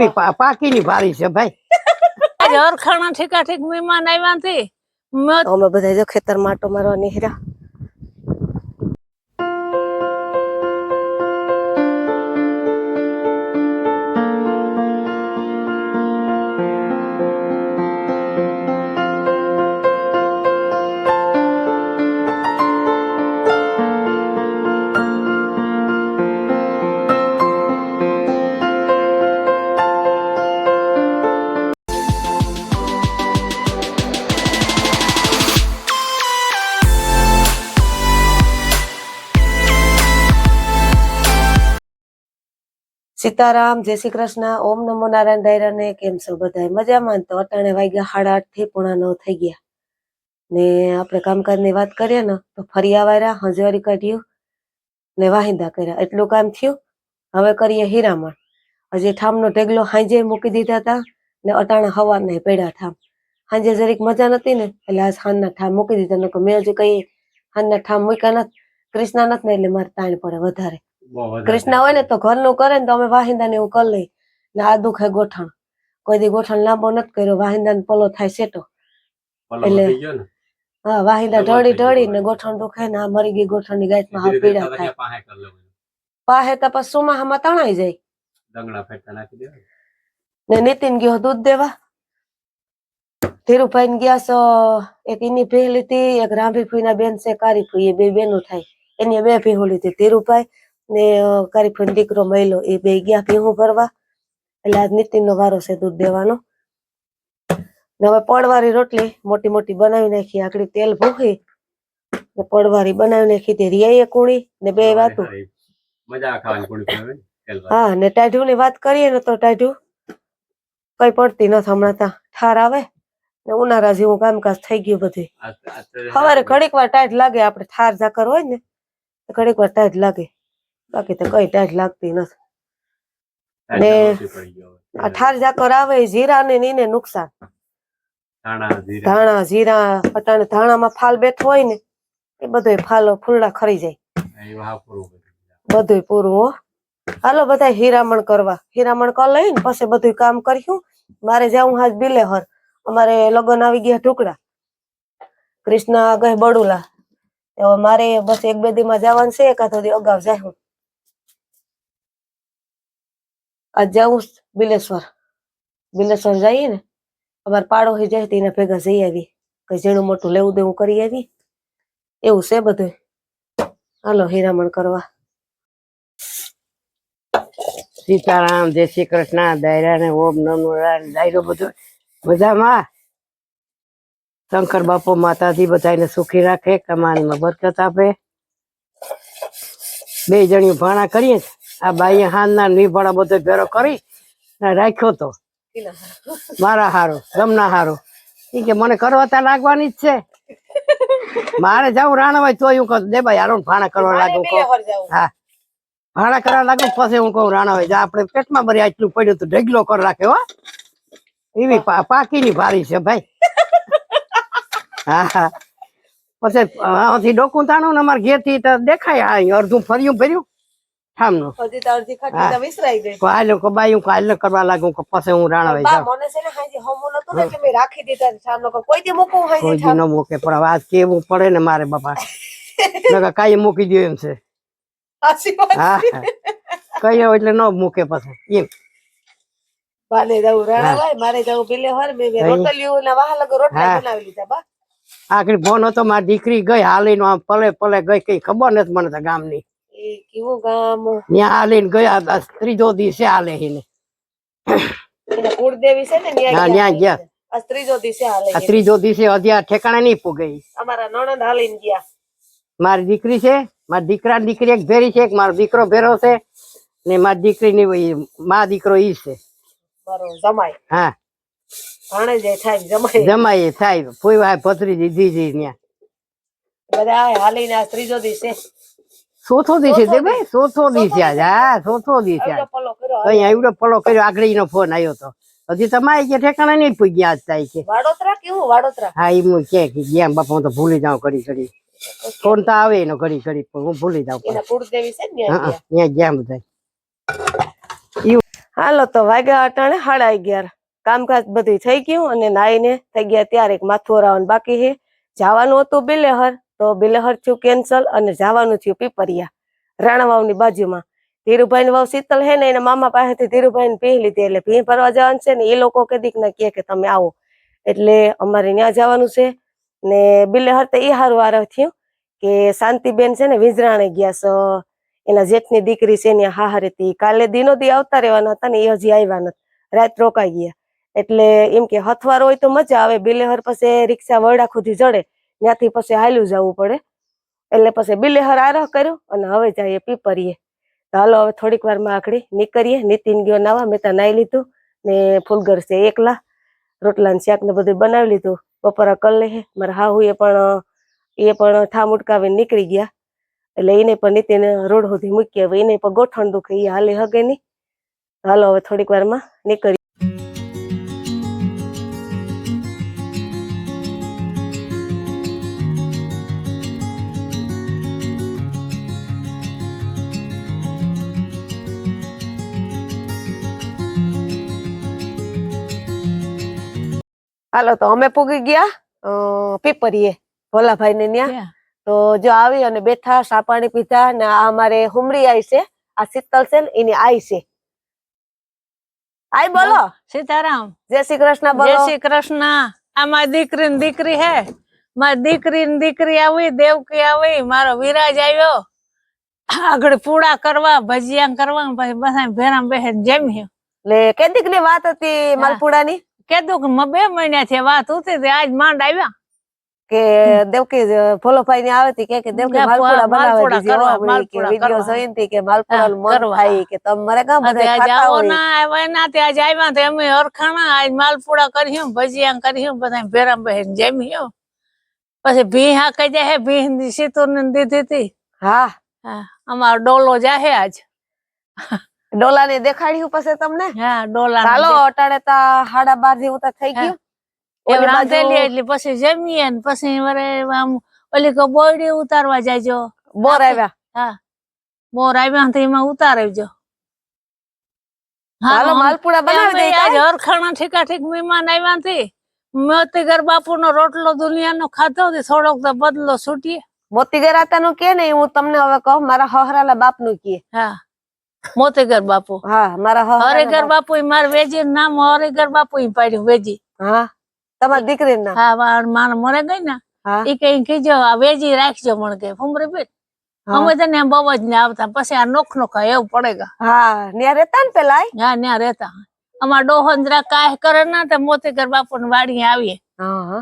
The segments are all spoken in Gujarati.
એવી પા- પાકીની ભારી છે ભાઈ. આજે હરખાણા ઠીકા ઠીક મહેમાન આવ્યા નથી મેં અમે બધા જો ખેતર માટો મારવા નીકળ્યા. સીતારામ, જય શ્રી કૃષ્ણ, ઓમ નમો નારાયણ ડાયરા ને કેમ છો બધા મજામાં? તો અટાણે વાગ્યા સાડા આઠથી પોણા નવ થઈ ગયા. ને આપણે કામકાજની વાત કરીએ ને, તો ફરિયા વાર્યા હંજવારી કાઢ્યું ને વાહિંદા કર્યા. એટલું કામ થયું. હવે કરીએ હીરામણ. હજી ઠામનો ઢેગલો હાંજે મૂકી દીધા હતા ને અટાણા હવા નહીં પડ્યા ઠામ. હાંજે જરીક મજા નથી ને, એટલે આજ હાનના ઠામ મૂકી દીધા. નકર મેં હજુ કઈ હાનના ઠામ મૂક્યા નથી કૃષ્ણા નથી ને એટલે મારે તાણ પડે વધારે. કૃષ્ણ હોય ને તો ઘરનું કરે ને તો અમે વાહિંદા ને એવું કરી લઈ ને આ દુખે ગોઠણ. કોઈ દી ગોઠણ લાંબો નથી કર્યો વાહિંદા ને પલો થાય સેટો એટલે- હા વાહિંદા ઢળી ઢળી ને ગોઠણ દુખે ને આ મરી ગઈ ગોઠણની ગાયમાં પીડા થાય. પાહે તો પછી સુમાહામાં તણાઈ જાય. ને નીતિન ગયો દૂધ દેવા. ધીરુભાઈ ને ગયા છો એક એની ભેહ લીધી એક રાંભી ફૂઈ ના બેન છે કારી ફૂઈ એ બે બેનું થાય. એની બે ભેહો લીધી. ધીરુભાઈ ને અ, કારી દીકરો મહિલો એ બે ગયા ભેહું ભરવા એટલે આજ નીતિન નો વારો છે દૂધ દેવાનો. ને હવે પડવારી રોટલી મોટી મોટી બનાવી નાખી આકડી તેલ ભૂખી. ને પડવારી બનાવી નાખી તે રિયાએ કુણી ને બે વાતું. હા ને ટાઢું ની વાત કરીએ ને તો ટાઢું કઈ પડતી નથી હમણાં ત્યાં. ઠાર આવે ને ઉનાળા જેવું કામકાજ થઈ ગયું બધું સવારે ઘડીક વાર ટાઈટ લાગે આપણે ઠાર ઝાકર હોય ને ઘડીક વાર ટાઈટ લાગે. બાકી તો કઈ ટાઈટ લાગતી નથી. ને ઓછી પડી આ ઠાર ઝાકર આવે જીરા ને નીને નુકસાન. ધાણા જીરા અટાણે ધાણામાં ફાલ બેઠો હોય ને એ બધો ફાલો ફૂલડા ખરી જાય. બધું પૂરું હો. હાલો બધા હીરામણ કરવા. હીરામણ કર લઈ ને પછી બધું કામ કર્યું. મારે જવું હાજ બિલે હર અમારે લગ્ન આવી ગયા ટુકડા કૃષ્ણ ગઈ બડુલા. મારે બસ એક બે દી માં જવાનું છે એકાદ અગાઉ જાય હું. આજ જાઉં બિલેશ્વર. બિલેશ્વર જઈએ ને અમારે પાડો હઈ જાય તો ભેગા જઈ આવી. કે ઝીણું મોટું લેવું દેવું કરી આવી. એવું છે બધું. હાલો, હીરામણ કરવા. સીતારામ, જય શ્રી કૃષ્ણ, દાયરા ને ઓમ નમો દાયરો બધો મજામાં? શંકર બાપુ માતાજી બધાને સુખી રાખે, કમાણીમાં બરકત આપે. બે જણિયું ભાણા કરીએ છે. આ બાઈએ હાનના નિભાણા બધો ભેરો કરી ને રાખ્યો તો. મારા હારો ગમના હારો. એ કે મને કરવા ત્યાં લાગવાની જ છે. મારે જાવું રાણવાય તો હું કહું દે ભાઈ હારો ભાણા કરવા લાગુ હા. ભાડા કરવા લાગુ પછી હું કહું રાણાભાઈ જા આપણે પેટમાં ભરી આટલું પડ્યું તો ઢગલો કરી રાખે હો. એવી પાકીની ભારી છે ભાઈ. હા હા. પછી ડોકું તાણું ને અમારે ઘેરથી દેખાય અડધું ફર્યું ભર્યું. ઠામનું હજી તો અડધી ખાટલી તો વિસરાઈ ગઈ. કાલે કો કાલે કરવા લાગુ કે પછી હું રાણાભાઈ જાઉં. મને છે ને હાજી હમું નતું ને એટલે મેં રાખી દીધા છે ઠામ કોઈ દી મૂકું હાજી કોઈ દી ન મૂકે પણ હવે કેવું પડે ને મારે બાપા. કાંઈ મૂકી દો એમ છે. વાત કઈ એટલે ન મૂકે પછી એમ. બાને જવું રાણાભાઈ મારે જવું બિલે હર મેં મેં રોટલીઓ ના વાહ લગો રોટલા બનાવી લીધા બા. આખરી ફોન હતો મારી દીકરી ગઈ હાલીને આમ પલે પલે ગઈ કઈ ખબર નથી મને તો ગામની. કેવું ગામ ત્યાં હાલીને ગયા હતા ત્રીજો દિવસે આલે હિને. કુળદેવી છે ને ત્યાં ગયા. ત્રીજો દિવસે હાલે ત્રીજો દિવસે અધ્યા ઠેકાણે નહીં પૂગે અમારા નણંદ હાલીને ગયા. મારી દીકરી છે મારી દીકરા દીકરી એક ભેરી છે એક મારો દીકરો ભેરો છે ને મારી દીકરીની ની મા દીકરો ઈ છે. મારો જમાય હા. જમાય જાય થાય ફૂઈ વાય ભત્રી દીધી ત્યાં બધા હાલીને ત્રીજો દિવસે ચોથો દિવસે દે ભાઈ? ચોથો દિવસે આજ. હા ચોથો દિવસે આજ. આવડો પલો કર્યો કઈ આવડો પલો કર્યો આગળ નો ફોન આવ્યો તો. હજી તમારે કે ઠેકાણા નહીં પૂગ્યા આજ થાય છે વાડોતરા કેવું વાડોતરા? હા એ હું કે કે ગયા બાપા હું તો ભૂલી જાઉં ઘડી ઘડી. ફોન તો આવે એનો ઘડી ઘડી પણ હું ભૂલી જાઉં હા ત્યાં ગયા. બધા. હાલો તો વાગ્યા અટાણે સાડા અગિયાર. કામકાજ બધું થઈ ગયું અને નાઈને થઈ ગયા ત્યારે એક માથું ઓરાવાનું બાકી છે. જવાનું હતું બિલેહર. તો બિલેહર થયું કેન્સલ અને જવાનું થયું પીપરિયા. રાણાવાવની બાજુમાં. ધીરુભાઈ વાવ શીતલ હે ને, એના મામા પાસેથી ધીરુભાઈ ભીહ લીધી. એટલે ભીહ ભરવા જવાનું છે ને, એ લોકો કે દીક ના કહે કે તમે આવો. એટલે અમારે ત્યાં જવાનું છે. ને બિલેહર તો એ હારું વાર થયું કે શાંતિબેન છે ને, વિજરાણે ગયા છો એના જેઠની દીકરી છે ને હાહર હતી કાલે દિનો દી આવતા રહેવાના હતા ને, એ હજી આવ્યા નથી. રાત રોકાઈ ગયા. એટલે એમ કે હથવાર હોય તો મજા આવે. બિલેહર પછી રિક્ષા વરડા ખુદી જડે. ત્યાંથી પછી હાલ્યું જવું પડે. એટલે પછી બિલેહર આરહ કર્યો અને હવે જઈએ પીપરીએ. તો હાલો હવે થોડીક વારમાં આખડી નીકળીએ. નીતિન ગયો નાવા, મેં ત્યાં નાઈ લીધું ને ફૂલગર છે એકલા. રોટલા ને શાક ને બધું બનાવી લીધું. બપોરા કરી લે મારા એ પણ એ પણ ઠામ ઉટકાવીને નીકળી ગયા. એટલે એને પણ નીતિને રોડ સુધી મૂકી હવે એને પણ ગોઠણ દુખે. એ હાલે હગે નહીં. હાલો હવે થોડીક વારમાં નીકળી હાલો તો અમે પૂગી ગયા પીપરીએ ભોલાભાઈ ને ત્યાં તો જો આવી અને બેઠા સાપાણી પીધા ને આ અમારે હુમરી આઈ છે આ શીતલ છે ને એની આઈ છે. આઈ બોલો. સીતારામ. જય શ્રી કૃષ્ણ જય શ્રી કૃષ્ણ. આ મારી દીકરી ને દીકરી હે. મારી દીકરી ને દીકરી આવી દેવકી આવી મારો વિરાજ આવ્યો. આગળ પૂડા કરવા ભજીયા કરવા પછી બધા ભેરા બેહે જમ્યું. લે કે દીકરી વાત હતી માલપુડાની કીધું કે બે મહિના છે વાત ઉતી આજ માંડ આવ્યા. કે દેવકી ભોલોભાઈ ની આવે હતી કે કે દેવકી માલપુડા બનાવે કે વિડિયો જોઈન. કે માલપુડા મન થાય કે તમ મરે તે બધા ખાતા હોય? ના આવ્યા ના તે આજ આવ્યા તે અમે અરખાણા આજ માલપુડા કર્યું ભજીયા કર્યું બધા ભેરા બહેન જમ્યું પછી ભી હા કઈ જાય ભી સીતુર ને દીધી હતી હા. હા અમારો ડોલો જાહે આજ. ડોલા ને દેખાડ્યું પછી તમને? હા ડોલા ચાલો અટાણે તા સાડા બાર જેવું થઈ ગયું. એમ રાંધેલી એટલે પછી જમીએ ને પછી વરે આમ ઓલી કો બોયડી ઉતારવા જાયજો બોર આવ્યા. હા. બોર આવ્યા તો એમાં ઉતારજો હાલો માલપુડા બનાવી દઈ આજ હરખાણા ઠીકા ઠીક મહેમાન આવ્યા હતી મોતીગર બાપુ નો રોટલો દુનિયાનો ખાધો હતી થોડોક તો બદલો છૂટીએ. મોતી આતા નું કે ને હું તમને હવે કહું મારા હહરાલા બાપનું કે. હા. મોતીગર બાપુ. હા મારા હરે હરેગર બાપ. મારે વેજી નામ નામ હરેગર બાપુ પાડ્યું વેજી. હા તમારી દીકરી ના હા માર- મારે મરે ગઈ ને ઈ કઈ કીજો આ વેજી રાખજો મને કે ફુમરી બેન અમે તને બહુ જ ને આવતા પછી આ નોખ નોખા એવું પડે હા ન્યા રહેતા ને પેલા હા ન્યા રહેતા. અમાર ડોહન જરા કાહ કરે ના તો મોતીગર બાપુ ને વાડી આવીએ.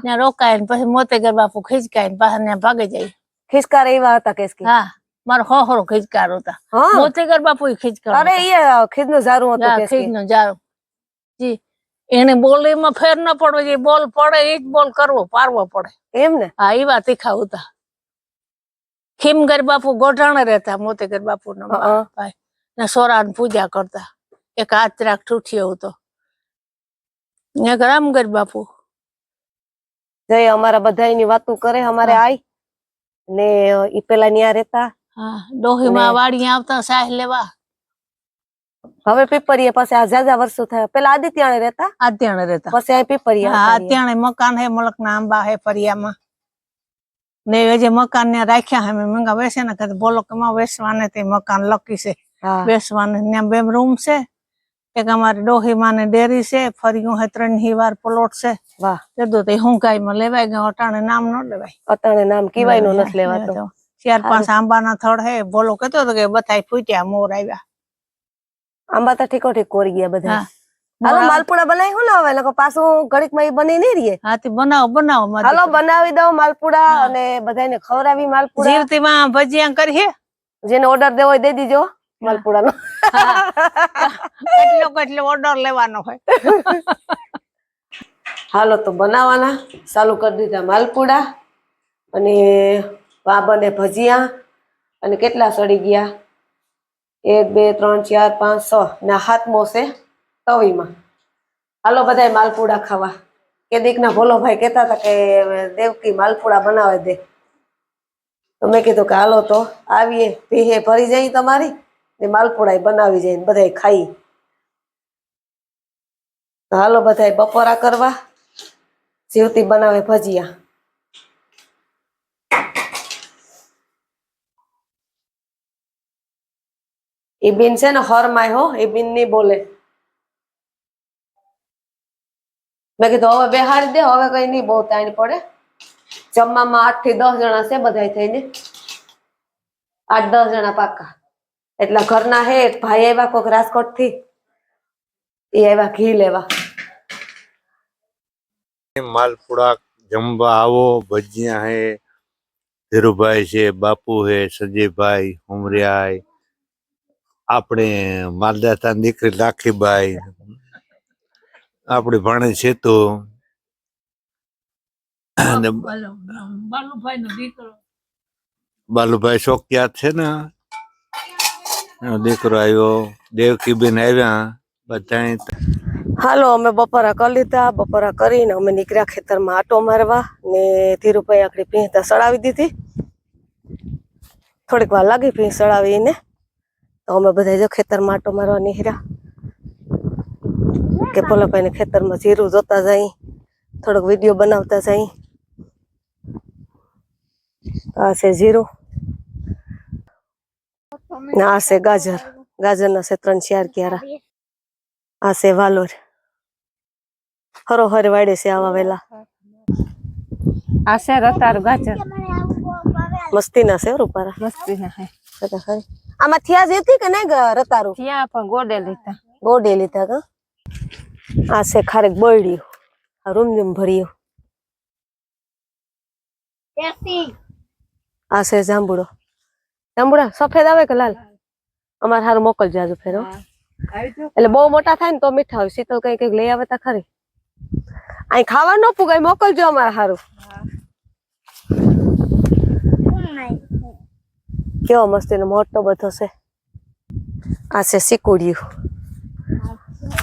ત્યાં રોકાય ને પછી મોતેગર બાપુ ખીચકાય ને પાછા ભાગી જાય. ખિસકા એવા હતા કેસકી? હા. મારો હોહરો ખીચકાર હતા હા. મોતીગર બાપુ ખીચકાર અરે એ ખીજનું સારું હતું કેસકી નો ઝારું જી એને બોલીમાં ફેર ન પડવો જે બોલ પડે એ જ બોલ કરવો પારવો પડે. એમ ને? હા એવા તીખા હતા ખીમગર બાપુ ગોઢાણે રહેતા મોતીગર બાપુ નો. ભાઈ. ને સોરાની પૂજા કરતા. એક હાથ રાખ ઠૂઠિયો હતો. ને એક રામગર બાપુ. જય અમારા બધા ની વાતો કરે અમારે. આઈ ને ઈ પેલા ન્યા રહેતા હા ડોહીમાં ને- વાડીએ આવતા સાહ લેવા. હવે પીપરીએ પાસે આ જાજા વર્ષો થયા. પેલા આદિત્યાણે રહેતા? આત્યાણે રહેતા. પછી આ પીપરીએ હા આવતા મકાન હે મલક ના આંબા હે ફરિયામાં. ને જે મકાન ને રાખ્યા હે મંગા વેસે ને કીધું બોલો કે માં વેસવાને તે મકાન લકી છે. વેસવાને ત્યાં બે રૂમ છે. એક અમારી ડોહીમાં ને ડેરી છે ફર્યું હે ત્રણ હિવાર પ્લોટ છે. વાહ. કીધું તે હું કાઈ માં લેવાય ગયો અટાણે નામ ન લેવાય. અટાણે નામ કીવાયનું નથી લેવાતું. ચાર પાંચ આંબાના થડ હે બોલો કેતો હતો કે બધાય ફૂટ્યા મોર આવ્યા. આંબા તો ઠીકો ઠીક કોરી ગયા બધા હાલો માલપુડા બનાવી હું હવે? લોકો પાછું ઘડીકમાં બની નહીં રહીએ તે બનાવો બનાવો હાલો બનાવી દઉં માલપુડા અને બધાને ખવડાવી માલપુડા. જીવતી માં ભજીયા કરીએ. જેને ઓર્ડર દેવો હોય દઈ દીજો માલપુડા નો કેટલો કેટલો ઓર્ડર લેવાનો હોય. હાલો તો બનાવવાના. ચાલુ કરી દીધા માલપુડા અને વાબને ભજીયા અને કેટલા સડી ગયા? એક, બે, ત્રણ, ચાર, પાંચ, છ. ને હાથમો છે તવીમાં. હાલો બધાય માલપુડા ખાવા. કે દીકના ભોલોભાઈ કહેતા હતા કે, દેવકી, માલપુડા બનાવે દે. તો મેં કીધું કે, હાલો તો, આવીએ. ભીહે ભરી જાય તમારી ને માલપુડા બનાવી જાય બધાય ખાઈ. હાલો બધાય બપોરા કરવા. જીવતી બનાવે ભજીયા. એ બિન છે ને હરમાય હો, એ બિન નહીં બોલે. મેં કીધું, હવે બેહાડી દે, હવે કઈ નહીં બહુ તાણી પડે. જમવામાં આઠથી દસ જણા છે બધા થઈને. આઠ દસ જણા પાકા. એટલે ઘરના હે, એક ભાઈ આવ્યા કોક રાજકોટથી એ આવ્યા ઘી લેવા. માલપુડા જમવા આવો, ભજીયા હે, ધીરુભાઈ છે, બાપુ હે સંજયભાઈ ઉમરિયાઈ આપણે માલદાતા દીકરી લાખીબાઈ આપણી ભાણે છે તો બાલુભાઈ નો દીકરો. છે ને દીકરો આવ્યો દેવકીબેન આવ્યા બધા હાલો અમે બપોરા કરી લીધા બપોરા કરીને અમે નીકળ્યા ખેતરમાં આટો મારવા ને ધીરુભાઈ આખડી ભીંતા સડાવી દીધી. થોડીક વાર લાગી ભીં સડાવીને તો અમે બધા જો ખેતરમાં માટો મારવા નીકળ્યા કે પોલાભાઈને ખેતરમાં જીરું જોતા જાય થોડોક વીડિયો બનાવતા જઈ આ છે જીરું. ને આ છે ગાજર. ગાજરના છે ત્રણ ચાર ક્યારા. આ છે વાલોર. હરોહર વાડે છે આવા વેલા. આ છે રતાર ગાજર. મસ્તીના છે રૂપારા. મસ્તી ના હે ખરી. આમાં થિયા જીવતી હતી કે નહીં રતારું? ત્યાં પણ ગોડે લીધા. ગોડે લીધા કા? આ છે ખારેક બળ્યું. આ રૂમઝૂમ ભર્યું. આ છે જાંબુડો. જાંબુડા સફેદ આવે કે લાલ? અમારે સારું મોકલજો આજુ ફેરો એટલે બહુ મોટા થાય ને તો મીઠા હોય. શીતલ કઈ કંઈક લઈ આવે તા ખરી. અહીં ખાવા ન પુગાય મોકલજો અમારે હારું. કેવો મસ્તીનો મોટો બધો છે. આ છે સિકુડિયું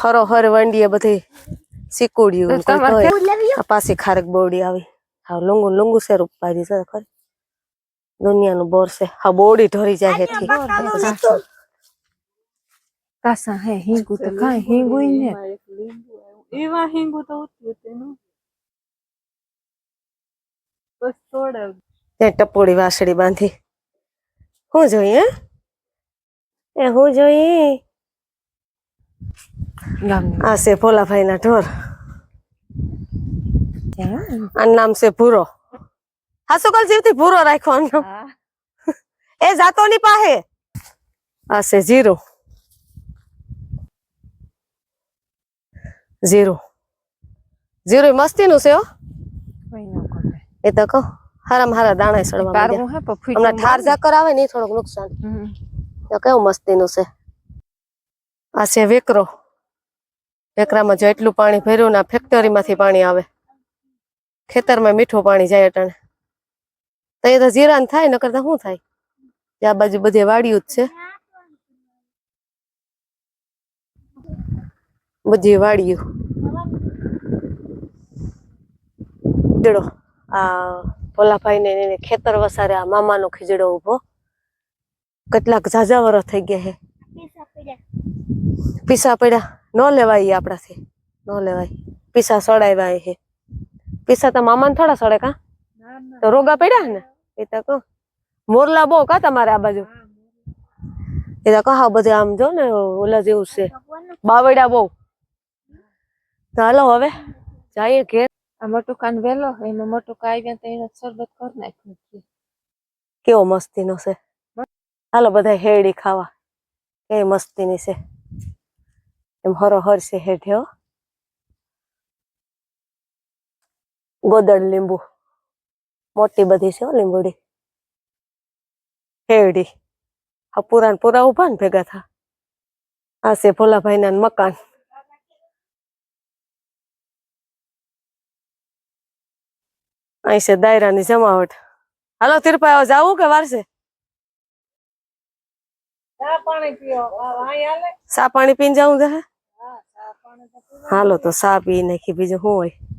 હરો હર વંડીએ બધી સિકુડિયું પાછી ખારેક બોડી આવી. હા લુંગુ લુંગુ છે રૂપારી છે ખરી. દુનિયાનું બોર છે. હા બોડી ઢોરી જાય હેઠી. કાસા હે હિંગુ તો કાંઈ હિંગુ ને. એવા હિંગુ તો ઉઠ્યું તેનું બસ તોડ ત્યાં ટપોડી વાસળી બાંધી. હું જોઈએ? એ હું જોઈએ આ છે ભોલાભાઈ ના ઢોર આ નામ છે ભૂરો. હાસુકલ જીવથી ભૂરો રાખ્યો એ જાતો ની પાસે. આ છે જીરો જીરો જીરો મસ્તી નું છે એ તો કહો. હારામાં હારા દાણા સડવા માંડ્યા. હમણાં ઠાર ઝાકર આવે ને થોડુંક નુકસાન. તો કેવું મસ્તીનું છે? આ છે વેકરો. વેકરામાં જો એટલું પાણી ભર્યું ને આ ફેક્ટરીમાંથી પાણી આવે. ખેતરમાં મીઠું પાણી જાય અટાણે. તો એ તો જીરાન થાય ન કરતા શું થાય? ત્યાં આ બાજુ બધે વાડિયું જ છે. બધી વાડિયું આ ભોલાભાઈ ને એને ખેતર વસારે આ મામાનો ખીજડો ઊભો. કેટલાક ઝાઝા વરસ થઈ ગયા હે. પીસા પડ્યા. ન લેવાય આપણાથી. ન લેવાય. પીસા સડાવ્યા હે. પીસા તો મામાને થોડા સડે કા? તો રોગા પડ્યા ને? એ તો કહો. મોરલા બહુ કા તમારે આ બાજુ? એ તો કહા બધે આમ જો ને ઓલા જેવું છે. બાવડા બહુ. તો હાલો હવે જઈએ ઘેર. આ મોટું કાન વેલો એમાં મોટું કાઈ આવ્યા તો એને શરબત કરી નાખ્યું. કેવો મસ્તીનો છે? હાલો બધા હેડી ખાવા. કેવી મસ્તીની છે. એમ હરો હર છે હેઠે, હો. ગોદડ લીંબુ. મોટી બધી છે લીંબુડી. હેડી હા પુરાણ પૂરા ઊભા ને ભેગા થા. આ છે ભોલાભાઈના મકાન. અહીં છે દાયરાની જમાવટ. હાલો તિરપાયો જાવું કે વારસે? સા પાણી પીને જાઉં છે? હાલો તો સા પી નાખી બીજું શું હોય?